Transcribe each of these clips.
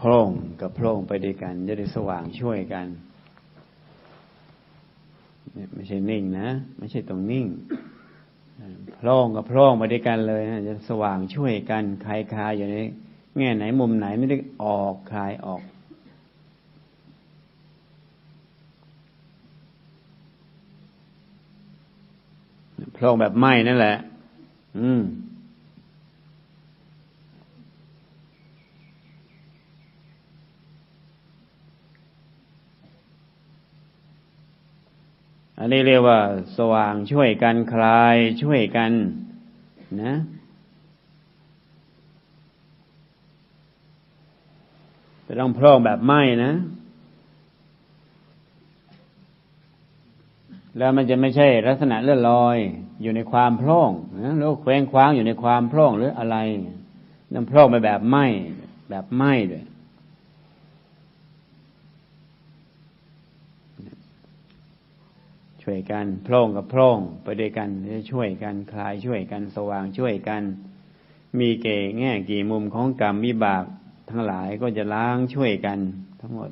พร่องกับพร่องไปด้วยกันจะได้สว่างช่วยกันเนี่ยไม่ใช่นิ่งนะ ไม่ใช่ตรงนิ่งพร่องกับพร่องไปด้วยกันเลยนะจะสว่างช่วยกันคลายคาอยู่ในแง่ไหนมุมไหนไม่ได้ออกคลายออกพร่องแบบไหมนั่นแหละ อืม อันนี้เรียกว่า สว่างช่วยกันคลายช่วยกันนะ จะต้องพร่องแบบไหมนะ แล้วมันจะไม่ใช่ลักษณะเลื่อนลอย อยู่ในความพร่องนะหรือเคว้งคว้างอยู่ในความพร่องหรืออะไรน้ำพร่องไปแบบไหมแบบไหมด้วย ช่วยกันโพร่งกับโพร่งไปด้วยกันจะช่วยกันคลายช่วยกันสว่างช่วยกัน มีเก่แง่กี่มุมของกรรมวิบากทั้งหลายก็จะล้างช่วยกันทั้งหมด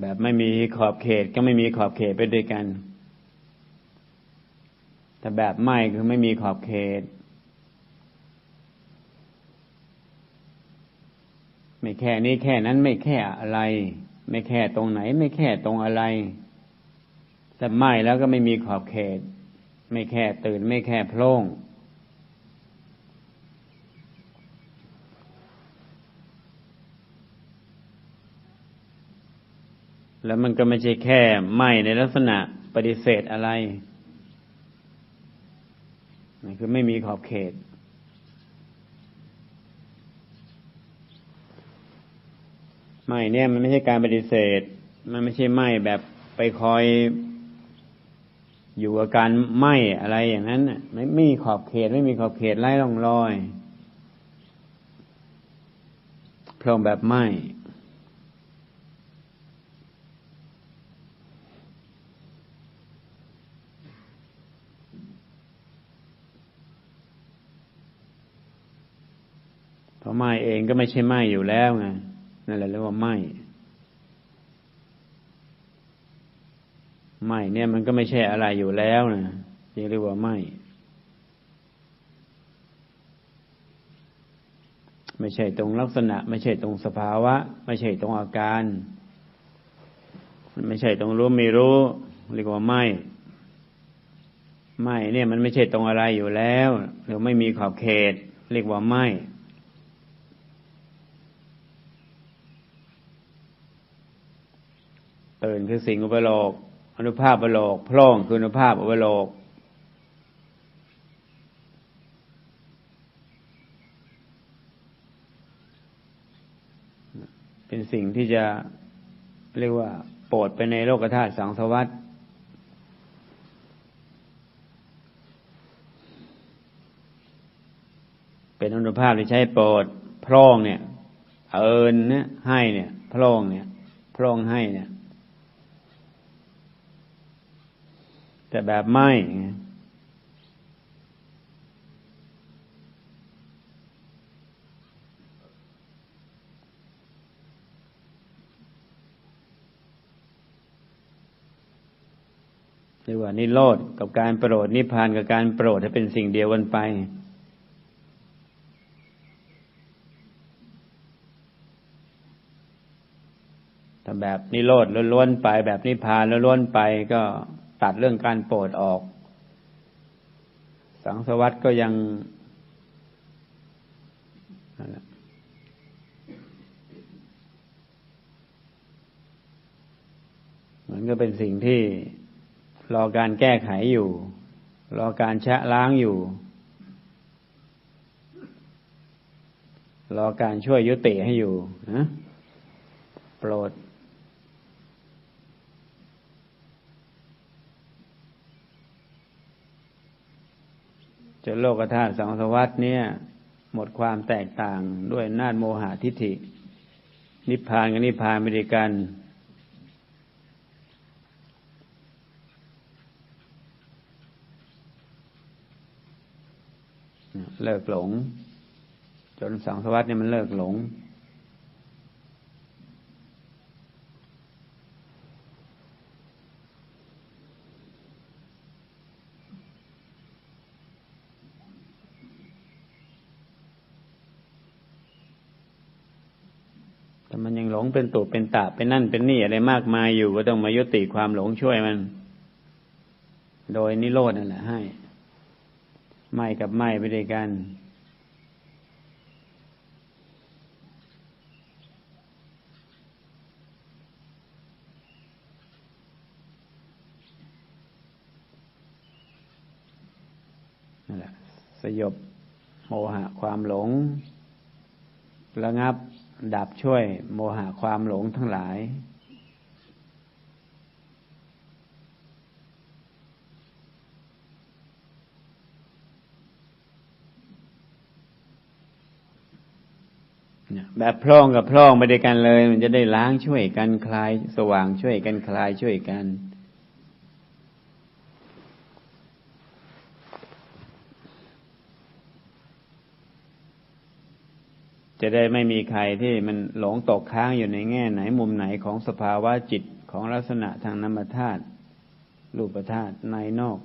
แบบไม่มีขอบเขตก็ไม่มีขอบเขตไปด้วยกัน แต่แบบไม่คือไม่มีขอบเขต ไม่แค่นี้แค่นั้นไม่แค่อะไร ไม่แค่ตรงไหน ไม่แค่ตรงอะไรแต่ไม่แล้วก็ไม่มีขอบเขต ไม่แค่ตื่นไม่แค่โพล่งแล้วมันก็ไม่ใช่แค่ไม่ในลักษณะปฏิเสธอะไร คือไม่มีขอบเขต ไม่เนี่ยมันไม่ใช่การปฏิเสธ มันไม่ใช่ไม่แบบไปคอยอยู่กับการไม่อะไรอย่างนั้นไม่ไม่มีขอบเขตไม่มีขอบเขตไล่ล่องลอยพร้อมแบบไม่เพราะไม่เองก็ไม่ใช่ไม่อยู่แล้วไง นั่นแหละเรียกว่าไหมไหมเนี่ยมันก็ไม่ใช่อะไรอยู่แล้วนะเรียกว่าไหมไม่ใช่ตรงลักษณะ ไม่ใช่ตรงสภาวะ ไม่ใช่ตรงอาการ ไม่ใช่ตรงรู้ไม่รู้ เรียกว่าไม่ไม่เนี่ยมันไม่ใช่ตรงอะไรอยู่แล้วหรือไม่มีขอบเขต เรียกว่าไม่ ตื่นคือสิ่งอุปโลกอนุภาพอุปโลกพร่องคืออนุภาพอุปโลกเป็นสิ่งที่จะเรียกว่า โปรดไปในโลกธาตุสังสวัสดเป็นอนุภาพที่ใช้โปรดพร่องเนี่ย เอิญเนี่ยให้เนี่ย พร่องเนี่ย พร่องให้เนี่ย แต่แบบไม่เรียกว่านิโรธกับการโปรดนิพพานกับการโปรดจะเป็นสิ่งเดียวกันไปถ้าแบบนิโรธล้วนๆไป แบบนิพพานล้วนๆไปก็ ตัดเรื่องการโปรดออก สังสวัตก็ยังมันก็เป็นสิ่งที่รอการแก้ไขอยู่ รอการชะล้างอยู่ รอการช่วยยุติให้อยู่นะโปรด จนโลกธาตุสังสวัสดเนี่ย หมดความแตกต่างด้วยนาฏโมหะทิฏฐิ นิพพานกับนิพพานไม่ได้กัน เลิกหลง จนสังสวัสดเนี่ยมันเลิกหลง แต่มันยังหลงเป็นตุเป็นตะเป็นนั่นเป็นนี่อะไรมากมายอยู่ก็ต้องมายุติความหลงช่วยมัน โดยนิโรธนั่นแหละให้ ไม่กับไม่ไปด้วยกันนั่นแหละสยบโมหะความหลงระงับ ดับช่วยโมหะความหลงทั้งหลาย แบบพร่องกับพร่องไปด้วยกันเลย มันจะได้ล้างช่วยกันคลาย สว่างช่วยกันคลายช่วยกัน จะได้ไม่มีใครที่มันหลงตกค้างอยู่ในแง่ไหนมุมไหนของสภาวะจิตของลักษณะทางนามธาตุรูปธาตุในนอก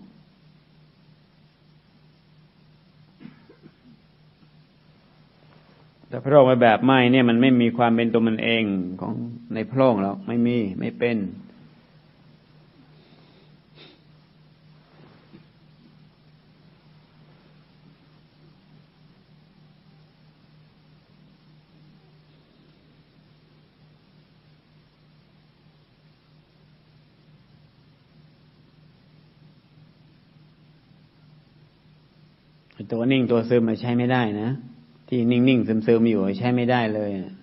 แต่พร่องไปแบบไม้เนี่ยมันไม่มีความเป็นตัวมันเองของในพร่องค์หรอกไม่มีไม่เป็น ตัวนิ่งตัวซึมมาใช้ไม่ได้นะที่นิ่งนิ่งซึมซึมอยู่ใช้ไม่ได้เลยนะ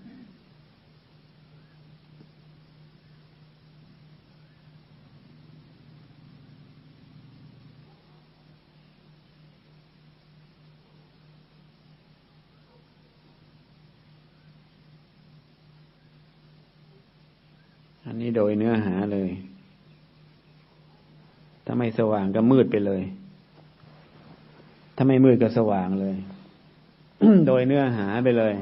อันนี้โดยเนื้อหาเลย ถ้าไม่สว่างก็มืดไปเลย ถ้าไม่มืดก็สว่างเลย โดยเนื้อหาไปเลย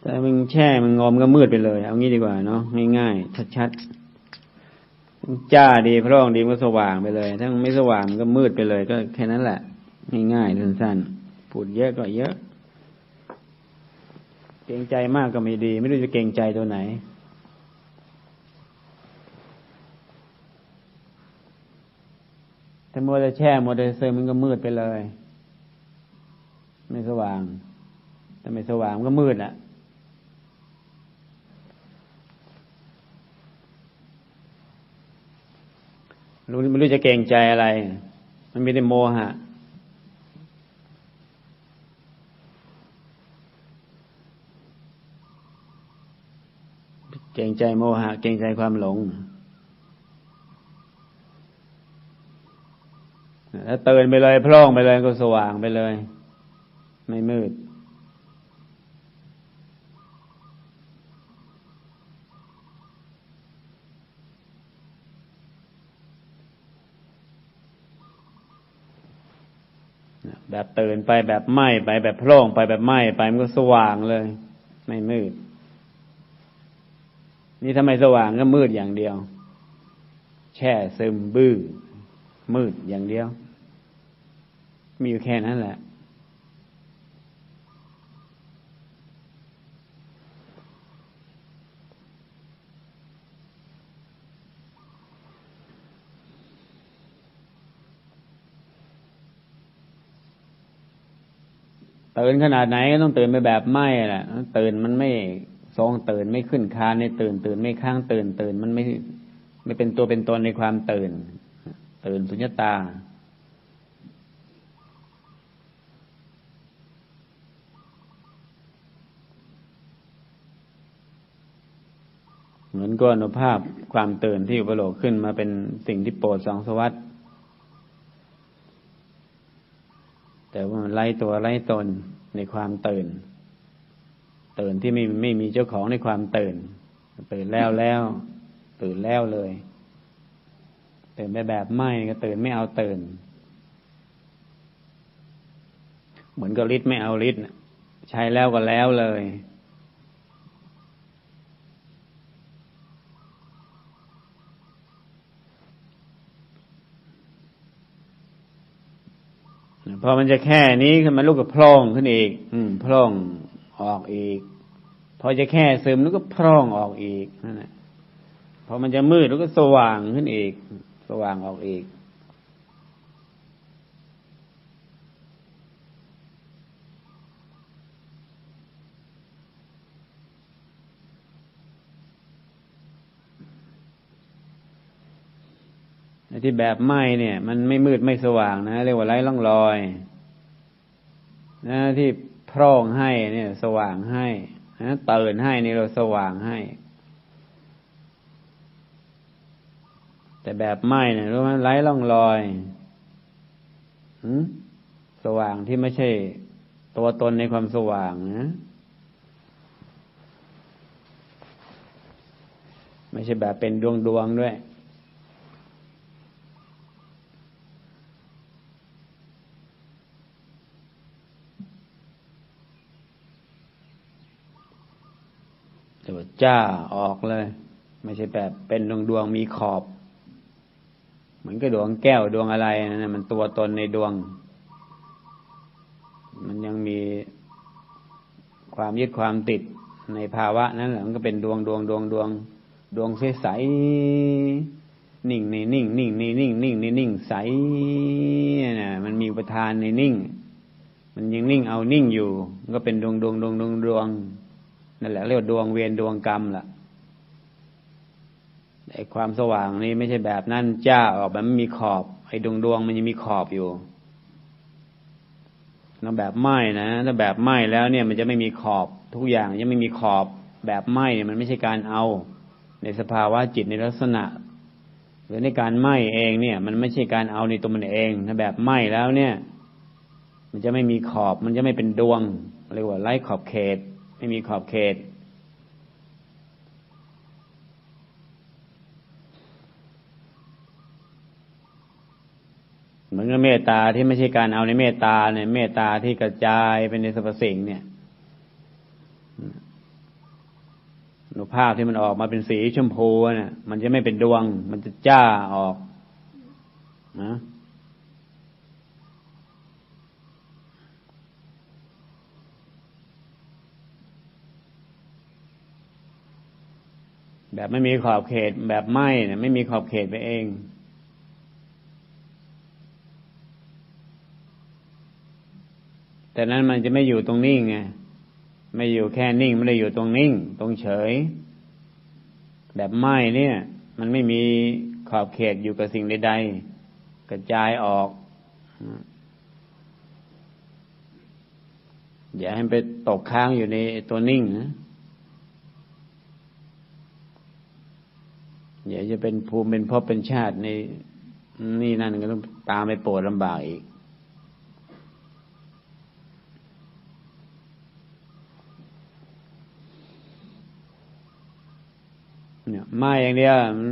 แต่มึงแช่มึงงอมก็มืดไปเลย เอางี้ดีกว่าเนาะง่ายๆชัดๆจ้าดีพร่องดีมันก็สว่างไปเลย ถ้ามันไม่สว่างมันก็มืดไปเลย ก็แค่นั้นแหละง่ายๆสั้นๆพูดเยอะก็เยอะ เกรงใจมากก็ไม่ดี ไม่รู้จะเกรงใจตัวไหน ถ้ามัวแต่แช่มัวแต่เซอมันก็มืดไปเลย ไม่สว่างถ้าไม่สว่างมันก็มืดอะรู้ไม่รู้จะเกรงใจอะไร มันมีแต่โมหะ เกรงใจโมหะ เกรงใจความหลง ถ้าตื่นไปเลยพร่องไปเลยก็สว่างไปเลย ไม่มืด แบบตื่นไปแบบไหม้ไปแบบพร่งไปแบบไหม้ไปมันก็สว่างเลย ไม่มืด นี่ทำไมสว่างก็มืดอย่างเดียว แช่ซึมบื้อมืดอย่างเดียว มีอยู่แค่นั้นแหละ ตื่นขนาดไหนก็ต้องตื่นไปแบบไม้แหละตื่นมันไม่ทรงตื่นไม่ขึ้นคานในตื่น ตื่นไม่ข้างตื่น ตื่นมันไม่ไม่เป็นตัวเป็นตนในความตื่น ตื่นสุญญตา เหมือนก้อนุภาพความตื่นที่อุปโลกขึ้นมาเป็นสิ่งที่โปรดสองสวัสดแต่ว่ามันไล่ตัวไล่ตนในความตื่น ตื่นที่ไม่ไม่มีเจ้าของในความตื่น ตื่นแล้วแล้ว ตื่นแล้วเลย ตื่นไปแบบไม่ก็ตื่นไม่เอาตื่น เหมือนกับฤทธิ์ไม่เอาฤทธิ์ใช้แล้วก็แล้วเลย พอมันจะแค่นี้ขึ้นมาลูกก็พร่องขึ้นอีก อืมพร่องออกอีก พอจะแค่ซึมลูกก็พร่องออกอีกนั่นแหละพอมันจะมืดลูกก็สว่างขึ้นอีก สว่างออกอีก ที่แบบไหมเนี่ย มันไม่มืดไม่สว่างนะ เรียกว่าไร้ร่องรอยนะที่พร่องให้เนี่ย สว่างให้นะตื่นให้นี่เราสว่างให้ แต่แบบไหมเนี่ยรู้ไหมไร้ร่องรอยสว่างที่ไม่ใช่ตัวตนในความสว่างนะไม่ใช่แบบเป็นดวงดวงด้วย จ้าออกเลย ไม่ใช่แบบเป็นดวงดวงมีขอบ เหมือนกับดวงแก้วดวงอะไรนะมันตัวตนในดวง มันยังมีความยึดความติดในภาวะนั้นแหละมันก็เป็นดวงดวงดวงดวง ดวงใสใสนิ่งในนิ่งนิ่งในนิ่งนิ่งในนิ่งใสนะมันมีประธานในนิ่ง มันยังนิ่งเอานิ่งอยู่ ก็เป็นดวงดวงดวงดวงดวง นั่นแหละเรียกดวงเวียนดวงกรรมล่ะไอ้ความสว่างนี้ไม่ใช่แบบนั้นจ้าออกแบบไม่มีขอบ ไอ้ดวงดวงมันยังมีขอบอยู่แล้วแบบไหม้นะถ้าแบบไหม้แล้วเนี่ย มันจะไม่มีขอบ ทุกอย่างยังไม่มีขอบ แบบไหม้เนี่ยมันไม่ใช่การเอา ในสภาวะจิตในลักษณะ หรือในการไหม้เองเนี่ย มันไม่ใช่การเอาในตัวมันเองถ้าแบบไหม้แล้วเนี่ย มันจะไม่มีขอบ มันจะไม่เป็นดวงเรียกว่าไร้ขอบเขต ไม่มีขอบเขต เหมือนกับเมตตาที่ไม่ใช่การเอาในเมตตาเนี่ยเมตตาที่กระจายเป็นในสรรพสิ่งเนี่ยนุภาพที่มันออกมาเป็นสีชมพูเนี่ยมันจะไม่เป็นดวง มันจะจ้าออกนะ แบบไม่มีขอบเขตแบบไหมเนี่ยไม่มีขอบเขตไปเอง แต่นั้นมันจะไม่อยู่ตรงนิ่งไงไม่อยู่แค่นิ่งไม่ได้อยู่ตรงนิ่ง ตรงเฉย แบบไหมเนี่ย มันไม่มีขอบเขตอยู่กับสิ่งใดๆกระจายออกอย่าให้ไปตกค้างอยู่ในตัวนิ่งนะ เดี๋ยวจะเป็นภูมิเป็นพบเป็นชาติในนี่นั่นก็ต้องตามไปปวดลำบากอีก เนี่ยมาอย่างเดียวมัน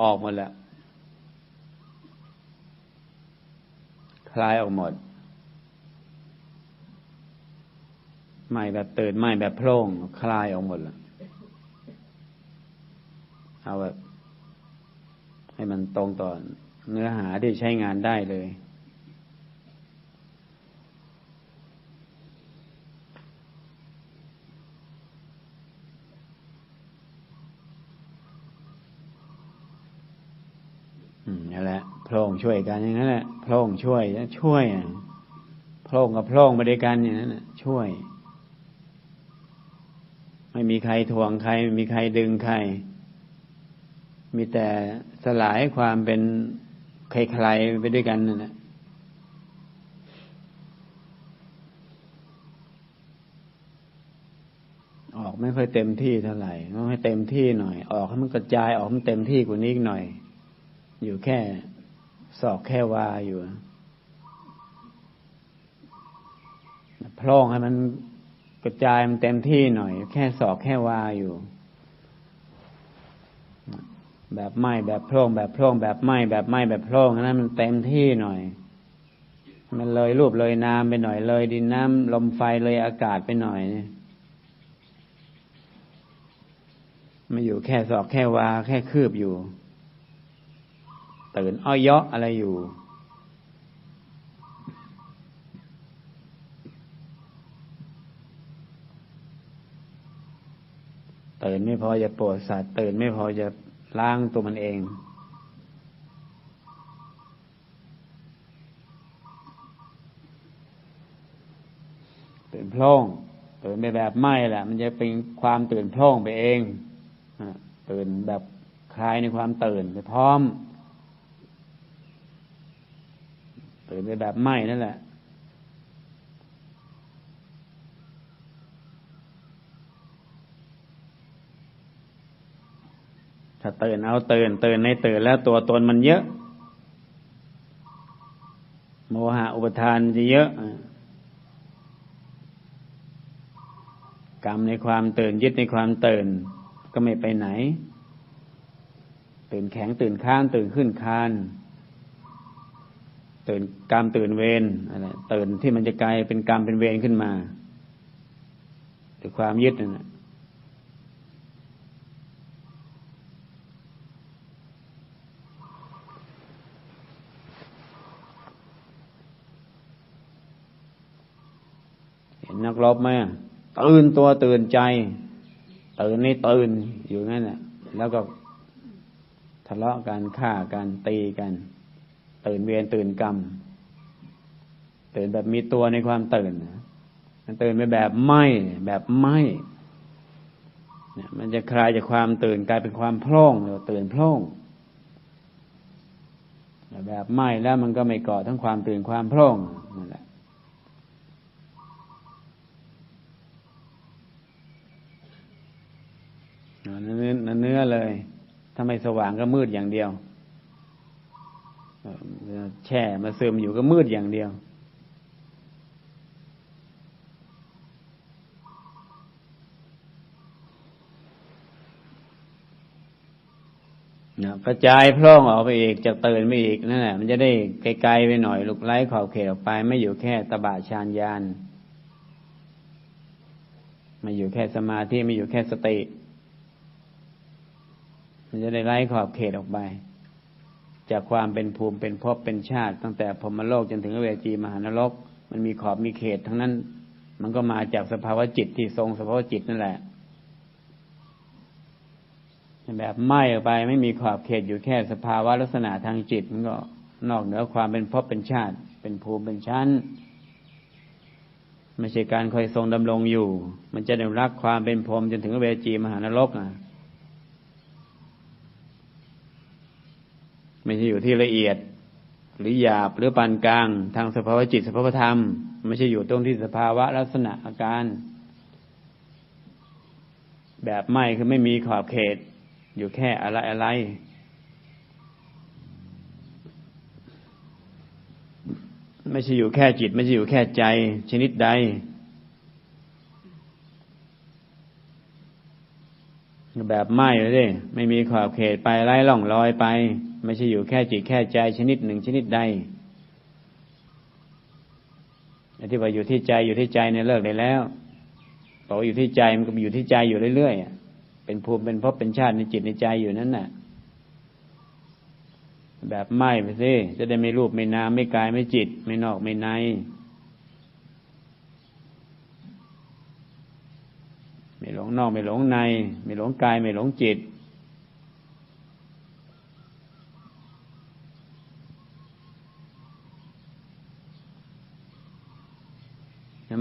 ออกหมดแล้ว คลายออกหมดไม่แบบตื่นไม่แบบโพร่งคลายออกหมดแล้ว เอาแบบ ให้มันตรงต่อเนื้อหาที่ใช้งานได้เลย อืมนั่นแหละพระองค์ช่วยกันอย่างนั้นแหละพระองค์ช่วยช่วยพระองค์กับพระองค์มาด้วยกันอย่างนั้นช่วย ไม่มีใครทวงใคร ไม่มีใครดึงใคร มีแต่สลายความเป็นใครๆไปด้วยกันนั่นแหละออกไม่ค่อยเต็มที่เท่าไหร่ต้องให้เต็มที่หน่อย ออกให้มันกระจายออกมันเต็มที่กว่านี้อีกหน่อย อยู่แค่สอกแค่วาอยู่พร่องให้มันกระจายมันเต็มที่หน่อย แค่สอกแค่วาอยู่ แบบไหม้แบบโพร่งแบบโพร่งแบบไหม้แบบไหม้แบบโพร่งนั้นมันเต็มที่หน่อย มันเลยรูปเลยนามไปหน่อยเลย ดินน้ำลมไฟเลยอากาศไปหน่อยเนี่ยม่อยู่แค่ศอกแค่วา แค่คืบอยู่ ตื่นอ้อยเยาะอะไรอยู่ตื่นไม่พอจะปวดสัตว์ตื่นไม่พอจะ ล้างตัวมันเอง ตื่นพล่องตื่นไปแบบไม่แหละ มันจะเป็นความตื่นพล่องไปเองตื่นแบบคลายในความตื่นไปพร้อม ตื่นไปแบบไม่นั่นแหละ ถ้าตื่นเอาตื่นตื่นในตื่นแล้วตัวตนมันเยอะ โมหะอุปทานจะเยอะ กรรมในความตื่นยึดในความตื่น ก็ไม่ไปไหน ตื่นแข็งตื่นค้านตื่นขึ้นคานตื่นกรรมตื่นเวรอะไรตื่นที่มันจะกลายเป็นกรรมเป็นเวรขึ้นมาด้วยความยึดนั่นแหละ เห็นนักรบไหมตื่นตัวตื่นใจ ตื่นนี่ตื่นอยู่นั่นแหละแล้วก็ทะเลาะกันฆ่ากันตีกัน ตื่นเวียนตื่นกรรม ตื่นแบบมีตัวในความตื่นมันตื่นไปแบบไม่แบบไม่เนี่ยมันจะคลายจากความตื่นกลายเป็นความพร่องเรียตื่นพร่องแบบไม่แล้วมันก็ไม่ก่อทั้งความตื่นความพร่องนั่นแหละ เนื้อเนื้อเลยถ้าไม่สว่างก็มืดอย่างเดียวแช่มาซึมอยู่ก็มืดอย่างเดียว กระจายพร่องออกไปอีกจะตื่นไม่อีกนั่นแหละมันจะได้ไกลๆไปหน่อยลุกไล่ขอบเขตออกไป ไม่อยู่แค่ตบะชานยานไม่อยู่แค่สมาธิไม่อยู่แค่สติ มันจะได้ไล่ขอบเขตออกไป จากความเป็นภูมิเป็นภพเป็นชาติ ตั้งแต่พรมโลกจนถึงเวจีมหานรก มันมีขอบมีเขต ทั้งนั้น มันก็มาจากสภาวะจิตที่ทรงสภาวะจิตนั่นแหละแบบไหม้ออกไปไม่มีขอบเขตอยู่แค่สภาวะลักษณะทางจิต มันก็นอกเหนือความเป็นภพเป็นชาติ เป็นภูมิเป็นชั้นไม่ใช่การคอยทรงดำรงอยู่ มันจะได้รักความเป็นพรมจนถึงเวจีมหานรกอะ ไม่ใช่อยู่ที่ละเอียด หรือหยาบหรือปานกลาง ทางสภาวะจิตสภาวะธรรม ไม่ใช่อยู่ตรงที่สภาวะลักษณะอาการ แบบไม่คือไม่มีขอบเขต อยู่แค่อะไรอะไรไม่ใช่อยู่แค่จิต ไม่ใช่อยู่แค่ใจ ชนิดใด แบบไม่เลยไม่มีขอบเขตไปไล่ล่องลอยไป ไม่ใช่อยู่แค่จิตแค่ใจชนิดหนึ่งชนิดใดที่ว่าอยู่ที่ใจอยู่ที่ใจเนี่ยเลิกได้แล้วบอกว่าอยู่ที่ใจมันก็อยู่ที่ใจอยู่เรื่อยๆเป็นภูมิเป็นภพเป็นชาติในจิตในใจอยู่นั่นน่ะ แบบไม่ไปสิจะได้ไม่รูปไม่นามไม่กายไม่จิต ไม่นอกไม่ในไม่หลงนอกไม่หลงใน ไม่หลงกายไม่หลงจิต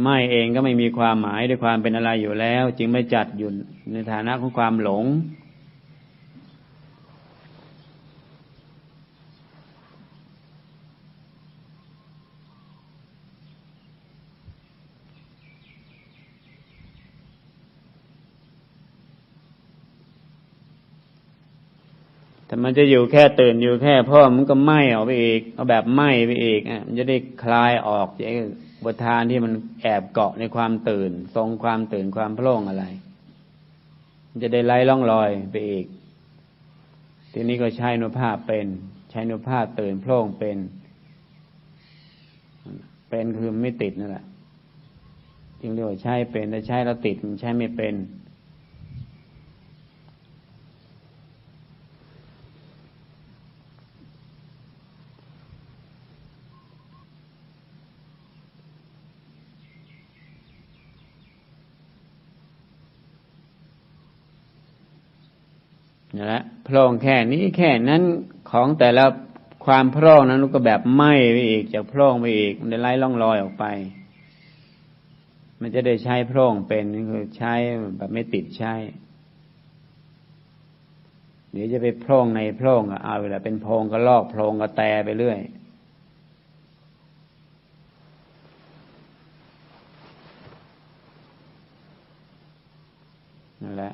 ไม่เองก็ไม่มีความหมายด้วยความเป็นอะไรอยู่แล้ว จึงไม่จัดอยู่ในฐานะของความหลง แต่มันจะอยู่แค่ตื่นอยู่แค่พ่อมันก็ไหม้ออกไปอีกเอาแบบไหม้ไปอีกอะมันจะได้คลายออกจะ บททานที่มันแอบเกาะในความตื่น ทรงความตื่นความโพล่งอะไร จะได้ไล่ล่องลอยไปอีก ทีนี้ก็ใช้นุภาพเป็น ใช้นุภาพตื่นโพล่งเป็น เป็นคือไม่ติดนั่นแหละจึงเรียกว่าใช้เป็นแต่ใช้แล้วติดมันใช้ไม่เป็น ละโพร่งแค่นี้แค่นั้นของแต่ละความโพร่งนั้นก็แบบไหม้ไปอีกจากโพร่งไปอีกมันได้ไล่ล่องลอยออกไป มันจะได้ใช้โพร่งเป็นคือใช้แบบไม่ติดใช้เดี๋ยวจะไปโพร่งในโพร่งอะเอาเวลาเป็นโพรงก็ลอกโพรงก็แตไปเรื่อยนั่นแหละ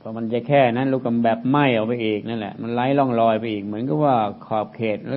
พอมันจะแค่นั้นลูกกำแบบไหม้ออกไปอีกนั่นแหละ มันไล่ล่องลอยไปอีก เหมือนกับว่าขอบเขตแล้ว